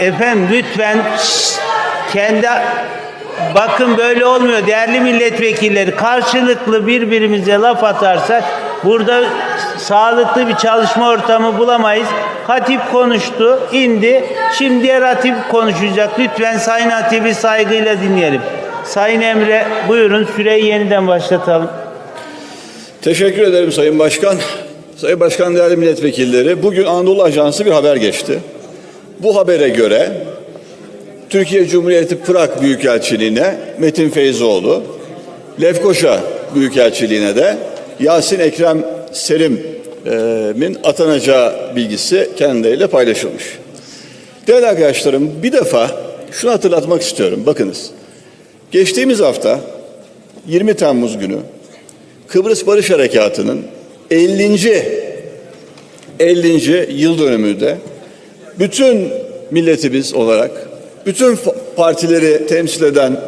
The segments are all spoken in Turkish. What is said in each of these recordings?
Efendim lütfen kendi bakın böyle olmuyor değerli milletvekilleri karşılıklı birbirimize laf atarsak burada sağlıklı bir çalışma ortamı bulamayız. Hatip konuştu, indi. Şimdi diğer hatip konuşacak. Lütfen Sayın Hatip'i saygıyla dinleyelim. Sayın Emre buyurun süreyi yeniden başlatalım. Teşekkür ederim Sayın Başkan. Sayın Başkan, değerli milletvekilleri, bugün Anadolu Ajansı bir haber geçti. Bu habere göre Türkiye Cumhuriyeti Prag Büyükelçiliğine Metin Feyzoğlu, Lefkoşa Büyükelçiliğine de Yasin Ekrem Selim'in atanacağı bilgisi kendileriyle paylaşılmış. Değerli arkadaşlarım, bir defa şunu hatırlatmak istiyorum. Bakınız, geçtiğimiz hafta 20 Temmuz günü Kıbrıs Barış Harekatı'nın 50. 50. yıl dönümünde bütün milletimiz olarak bütün partileri temsil eden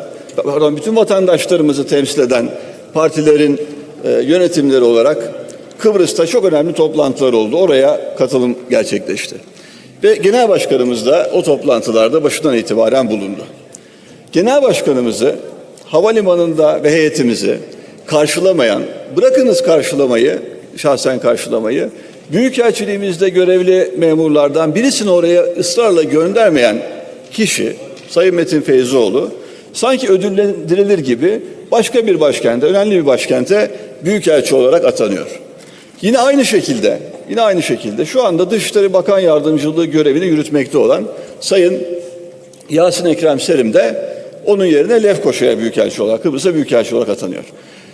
pardon bütün vatandaşlarımızı temsil eden partilerin e, yönetimleri olarak Kıbrıs'ta çok önemli toplantılar oldu. Oraya katılım gerçekleşti. Ve genel başkanımız da o toplantılarda başından itibaren bulundu. Genel başkanımızı havalimanında ve heyetimizi karşılamayan, bırakınız karşılamayı, şahsen karşılamayı, Büyükelçiliğimizde görevli memurlardan birisini oraya ısrarla göndermeyen kişi, Sayın Metin Feyzoğlu, sanki ödüllendirilir gibi başka bir başkente, önemli bir başkente büyükelçi olarak atanıyor. Yine aynı şekilde, yine aynı şekilde şu anda Dışişleri Bakan Yardımcılığı görevini yürütmekte olan Sayın Yasin Ekrem Selim de onun yerine Lefkoşa'ya büyükelçi olarak, Kıbrıs'a büyükelçi olarak atanıyor.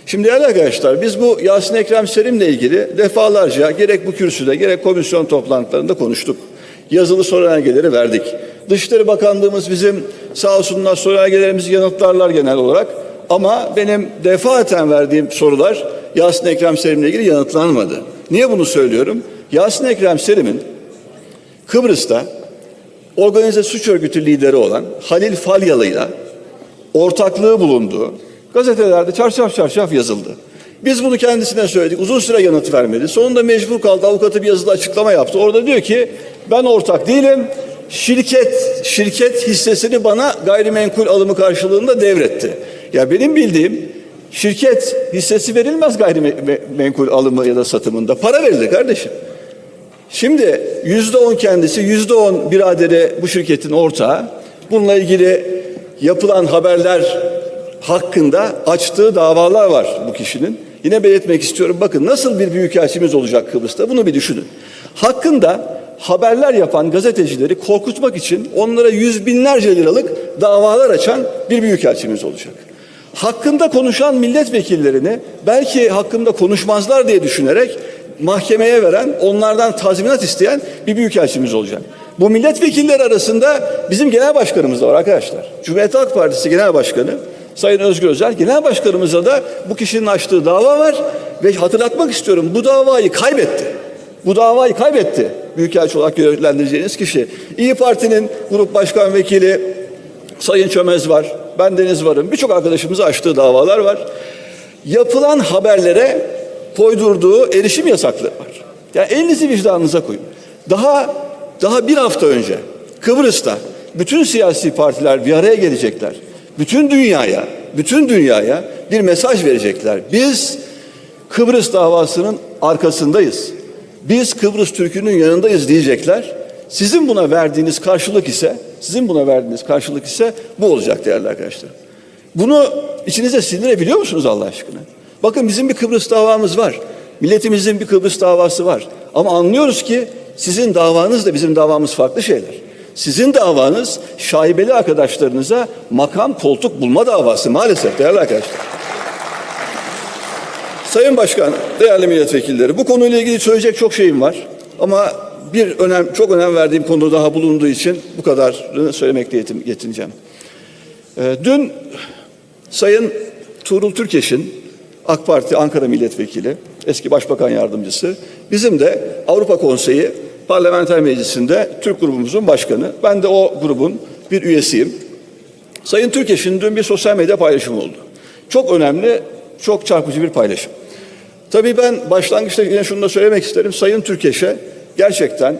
Şimdi değerli arkadaşlar biz bu Yasin Ekrem Selim'le ilgili defalarca gerek bu kürsüde gerek komisyon toplantılarında konuştuk. Yazılı soru önergeleri verdik. Dışişleri Bakanlığımız bizim sağ olsunlar soru önergelerimizi yanıtlarlar genel olarak. Ama benim defaten verdiğim sorular Yasin Ekrem Selim'le ilgili yanıtlanmadı. Niye bunu söylüyorum? Yasin Ekrem Selim'in Kıbrıs'ta organize suç örgütü lideri olan Halil Falyalı'yla ortaklığı bulunduğu gazetelerde çarşaf çarşaf yazıldı. Biz bunu kendisine söyledik. Uzun süre yanıt vermedi. Sonunda mecbur kaldı. Avukatı bir yazılı açıklama yaptı. Orada diyor ki ben ortak değilim. Şirket şirket hissesini bana gayrimenkul alımı karşılığında devretti. Ya benim bildiğim şirket hissesi verilmez gayrimenkul alımı ya da satımında. Para verilir kardeşim. Şimdi yüzde on kendisi, yüzde on biraderi bu şirketin ortağı. Bununla ilgili yapılan haberler hakkında açtığı davalar var bu kişinin. Yine belirtmek istiyorum. Bakın nasıl bir büyükelçimiz olacak Kıbrıs'ta bunu bir düşünün. Hakkında haberler yapan gazetecileri korkutmak için onlara yüz binlerce liralık davalar açan bir büyükelçimiz olacak. Hakkında konuşan milletvekillerini belki hakkında konuşmazlar diye düşünerek mahkemeye veren, onlardan tazminat isteyen bir büyükelçimiz olacak. Bu milletvekilleri arasında bizim genel başkanımız da var arkadaşlar. Cumhuriyet Halk Partisi Genel Başkanı Sayın Özgür Özel, genel başkanımıza da bu kişinin açtığı dava var ve hatırlatmak istiyorum bu davayı kaybetti. Bu davayı kaybetti. Büyükelçi olarak görevlendireceğiniz kişi. İyi Parti'nin grup başkan vekili Sayın Çömez var. Ben Deniz varım. Birçok arkadaşımızı açtığı davalar var. Yapılan haberlere koydurduğu erişim yasakları var. Yani elinizi vicdanınıza koyun. Daha daha bir hafta önce Kıbrıs'ta bütün siyasi partiler bir araya gelecekler. Bütün dünyaya, bütün dünyaya bir mesaj verecekler. Biz Kıbrıs davasının arkasındayız. Biz Kıbrıs Türk'ünün yanındayız diyecekler. Sizin buna verdiğiniz karşılık ise, sizin buna verdiğiniz karşılık ise bu olacak değerli arkadaşlar. Bunu içinize sindirebiliyor musunuz Allah aşkına? Bakın bizim bir Kıbrıs davamız var. Milletimizin bir Kıbrıs davası var. Ama anlıyoruz ki sizin davanız da bizim davamız farklı şeyler. Sizin davanız şaibeli arkadaşlarınıza makam koltuk bulma davası maalesef değerli arkadaşlar. Sayın Başkan, değerli milletvekilleri bu konuyla ilgili söyleyecek çok şeyim var. Ama bir önem, çok önem verdiğim konu daha bulunduğu için bu kadarını söylemekle yetin, yetineceğim. Ee, dün Sayın Tuğrul Türkeş'in AK Parti Ankara Milletvekili, eski Başbakan Yardımcısı, bizim de Avrupa Konseyi Parlamenter Meclisi'nde Türk grubumuzun başkanı. Ben de o grubun bir üyesiyim. Sayın Türkeş'in dün bir sosyal medya paylaşımı oldu. Çok önemli, çok çarpıcı bir paylaşım. Tabii ben başlangıçta yine şunu da söylemek isterim. Sayın Türkeş'e gerçekten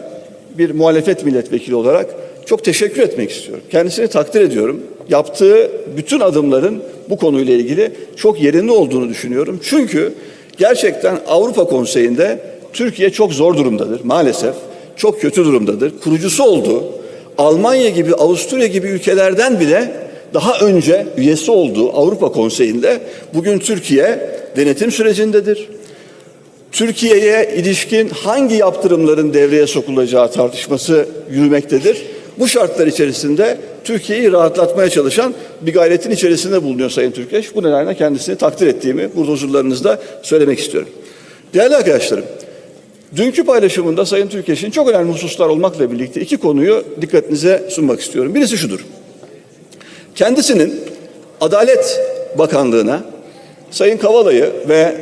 bir muhalefet milletvekili olarak çok teşekkür etmek istiyorum. Kendisini takdir ediyorum. Yaptığı bütün adımların bu konuyla ilgili çok yerinde olduğunu düşünüyorum. Çünkü gerçekten Avrupa Konseyi'nde Türkiye çok zor durumdadır maalesef. Çok kötü durumdadır. Kurucusu olduğu Almanya gibi, Avusturya gibi ülkelerden bile daha önce üyesi olduğu Avrupa Konseyi'nde bugün Türkiye denetim sürecindedir. Türkiye'ye ilişkin hangi yaptırımların devreye sokulacağı tartışması yürümektedir. Bu şartlar içerisinde Türkiye'yi rahatlatmaya çalışan bir gayretin içerisinde bulunuyor Sayın Türkeş. Bu nedenle kendisini takdir ettiğimi burada huzurlarınızda söylemek istiyorum. Değerli arkadaşlarım, dünkü paylaşımında Sayın Türkeş'in çok önemli hususlar olmakla birlikte iki konuyu dikkatinize sunmak istiyorum. Birisi şudur. Kendisinin Adalet Bakanlığı'na Sayın Kavala'yı ve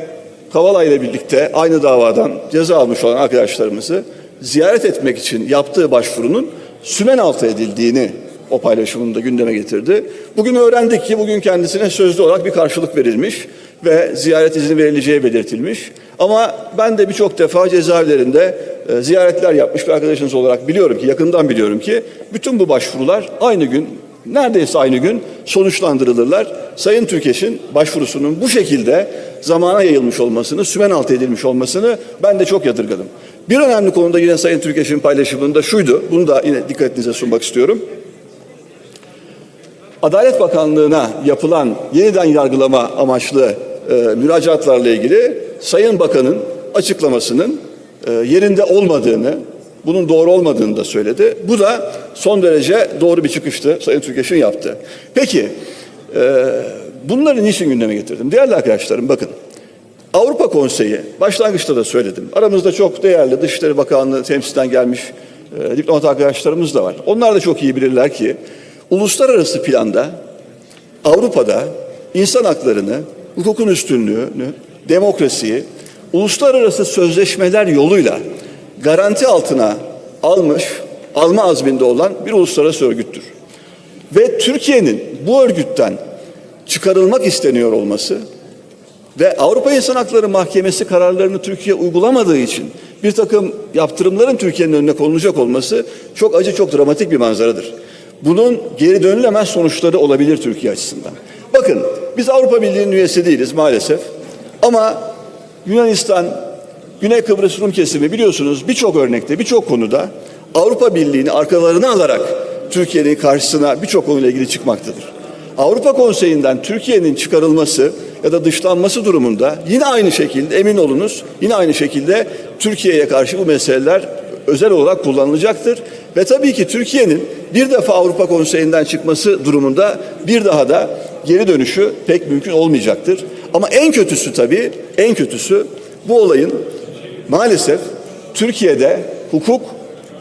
Kavala ile birlikte aynı davadan ceza almış olan arkadaşlarımızı ziyaret etmek için yaptığı başvurunun sümen altı edildiğini o paylaşımında gündeme getirdi. Bugün öğrendik ki bugün kendisine sözlü olarak bir karşılık verilmiş ve ziyaret izni verileceği belirtilmiş. Ama ben de birçok defa cezaevlerinde e, ziyaretler yapmış bir arkadaşınız olarak biliyorum ki yakından biliyorum ki bütün bu başvurular aynı gün neredeyse aynı gün sonuçlandırılırlar. Sayın Türkeş'in başvurusunun bu şekilde zamana yayılmış olmasını, sümen altı edilmiş olmasını ben de çok yadırgadım. Bir önemli konuda yine Sayın Türkeş'in paylaşımında şuydu, bunu da yine dikkatinize sunmak istiyorum. Adalet Bakanlığı'na yapılan yeniden yargılama amaçlı e, müracaatlarla ilgili Sayın Bakan'ın açıklamasının e, yerinde olmadığını, bunun doğru olmadığını da söyledi. Bu da son derece doğru bir çıkıştı Sayın Türkeş'in yaptı. Peki e, bunları niçin gündeme getirdim? Değerli arkadaşlarım bakın. Avrupa Konseyi, başlangıçta da söyledim. Aramızda çok değerli Dışişleri Bakanlığı temsilden gelmiş e, diplomat arkadaşlarımız da var. Onlar da çok iyi bilirler ki uluslararası planda Avrupa'da insan haklarını, hukukun üstünlüğünü, demokrasiyi uluslararası sözleşmeler yoluyla garanti altına almış, alma azminde olan bir uluslararası örgüttür. Ve Türkiye'nin bu örgütten çıkarılmak isteniyor olması ve Avrupa İnsan Hakları Mahkemesi kararlarını Türkiye uygulamadığı için bir takım yaptırımların Türkiye'nin önüne konulacak olması çok acı, çok dramatik bir manzaradır. Bunun geri dönülemez sonuçları olabilir Türkiye açısından. Bakın biz Avrupa Birliği'nin üyesi değiliz maalesef. Ama Yunanistan, Güney Kıbrıs Rum kesimi biliyorsunuz birçok örnekte, birçok konuda Avrupa Birliği'ni arkalarına alarak Türkiye'nin karşısına birçok konuyla ilgili çıkmaktadır. Avrupa Konseyi'nden Türkiye'nin çıkarılması ya da dışlanması durumunda yine aynı şekilde emin olunuz yine aynı şekilde Türkiye'ye karşı bu meseleler özel olarak kullanılacaktır. Ve tabii ki Türkiye'nin bir defa Avrupa Konseyi'nden çıkması durumunda bir daha da geri dönüşü pek mümkün olmayacaktır. Ama en kötüsü tabii en kötüsü bu olayın maalesef Türkiye'de hukuk,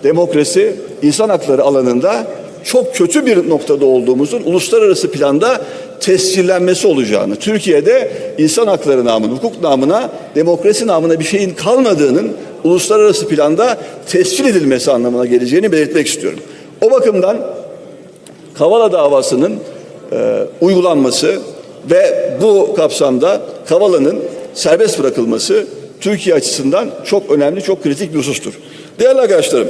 demokrasi, insan hakları alanında çok kötü bir noktada olduğumuzun uluslararası planda tescillenmesi olacağını, Türkiye'de insan hakları namına, hukuk namına, demokrasi namına bir şeyin kalmadığının uluslararası planda tescil edilmesi anlamına geleceğini belirtmek istiyorum. O bakımdan Kavala davasının e, uygulanması ve bu kapsamda Kavala'nın serbest bırakılması Türkiye açısından çok önemli, çok kritik bir husustur. Değerli arkadaşlarım,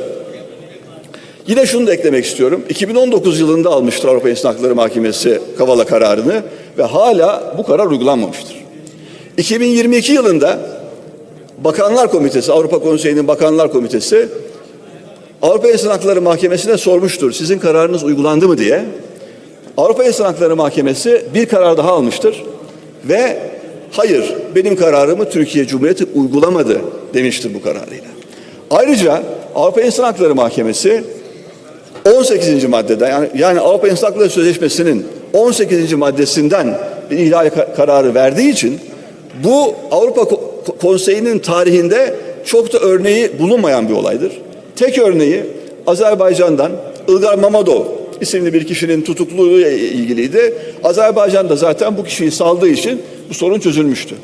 Yine şunu da eklemek istiyorum. 2019 yılında almıştır Avrupa İnsan Hakları Mahkemesi Kavala kararını ve hala bu karar uygulanmamıştır. 2022 yılında Bakanlar Komitesi, Avrupa Konseyi'nin Bakanlar Komitesi Avrupa İnsan Hakları Mahkemesi'ne sormuştur. Sizin kararınız uygulandı mı diye. Avrupa İnsan Hakları Mahkemesi bir karar daha almıştır ve hayır benim kararımı Türkiye Cumhuriyeti uygulamadı demiştir bu kararıyla. Ayrıca Avrupa İnsan Hakları Mahkemesi 18. maddede yani, yani Avrupa İnsan Hakları Sözleşmesi'nin 18. maddesinden bir ihlal ka- kararı verdiği için bu Avrupa Ko- Konseyi'nin tarihinde çok da örneği bulunmayan bir olaydır. Tek örneği Azerbaycan'dan Ilgar Mamadov isimli bir kişinin tutukluluğu ile ilgiliydi. Azerbaycan da zaten bu kişiyi saldığı için bu sorun çözülmüştü.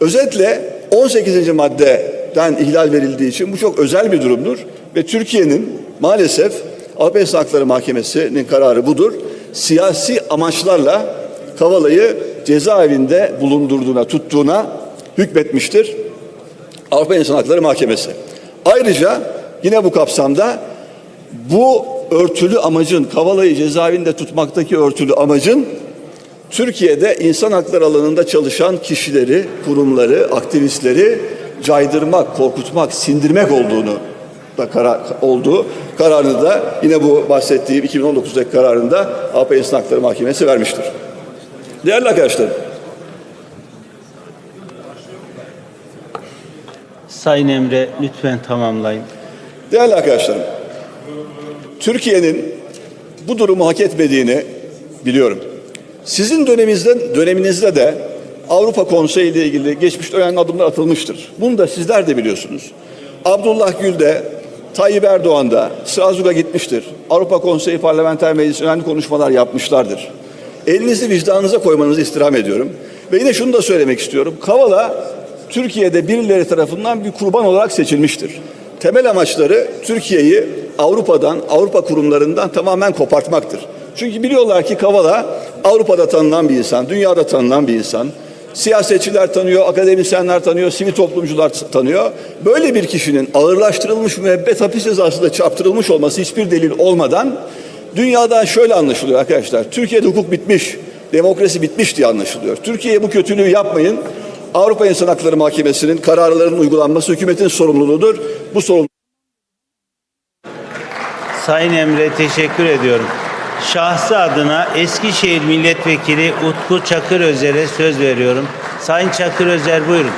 Özetle 18. maddeden ihlal verildiği için bu çok özel bir durumdur ve Türkiye'nin maalesef Avrupa İnsan Hakları Mahkemesi'nin kararı budur. Siyasi amaçlarla Kavala'yı cezaevinde bulundurduğuna, tuttuğuna hükmetmiştir Avrupa İnsan Hakları Mahkemesi. Ayrıca yine bu kapsamda bu örtülü amacın, Kavala'yı cezaevinde tutmaktaki örtülü amacın Türkiye'de insan hakları alanında çalışan kişileri, kurumları, aktivistleri caydırmak, korkutmak, sindirmek olduğunu da karar olduğu kararını da yine bu bahsettiğim 2019'daki kararında Avrupa İnsan Hakları Mahkemesi vermiştir. Değerli arkadaşlar, Sayın Emre lütfen tamamlayın. Değerli arkadaşlarım, Türkiye'nin bu durumu hak etmediğini biliyorum. Sizin döneminizde, döneminizde de Avrupa Konseyi ile ilgili geçmiş önemli adımlar atılmıştır. Bunu da sizler de biliyorsunuz. Abdullah Gül de Tayyip Erdoğan da Strasbourg'a gitmiştir. Avrupa Konseyi Parlamenter Meclisi önemli konuşmalar yapmışlardır. Elinizi vicdanınıza koymanızı istirham ediyorum. Ve yine şunu da söylemek istiyorum. Kavala Türkiye'de birileri tarafından bir kurban olarak seçilmiştir. Temel amaçları Türkiye'yi Avrupa'dan, Avrupa kurumlarından tamamen kopartmaktır. Çünkü biliyorlar ki Kavala Avrupa'da tanınan bir insan, dünyada tanınan bir insan. Siyasetçiler tanıyor, akademisyenler tanıyor, sivil toplumcular tanıyor. Böyle bir kişinin ağırlaştırılmış müebbet hapis cezasında çarptırılmış olması hiçbir delil olmadan dünyadan şöyle anlaşılıyor arkadaşlar. Türkiye'de hukuk bitmiş, demokrasi bitmiş diye anlaşılıyor. Türkiye'ye bu kötülüğü yapmayın. Avrupa İnsan Hakları Mahkemesi'nin kararlarının uygulanması hükümetin sorumluluğudur. Bu sorumluluk Sayın Emre teşekkür ediyorum. Şahsı adına Eskişehir Milletvekili Utku Çakır Özer'e söz veriyorum. Sayın Çakır Özer buyurun.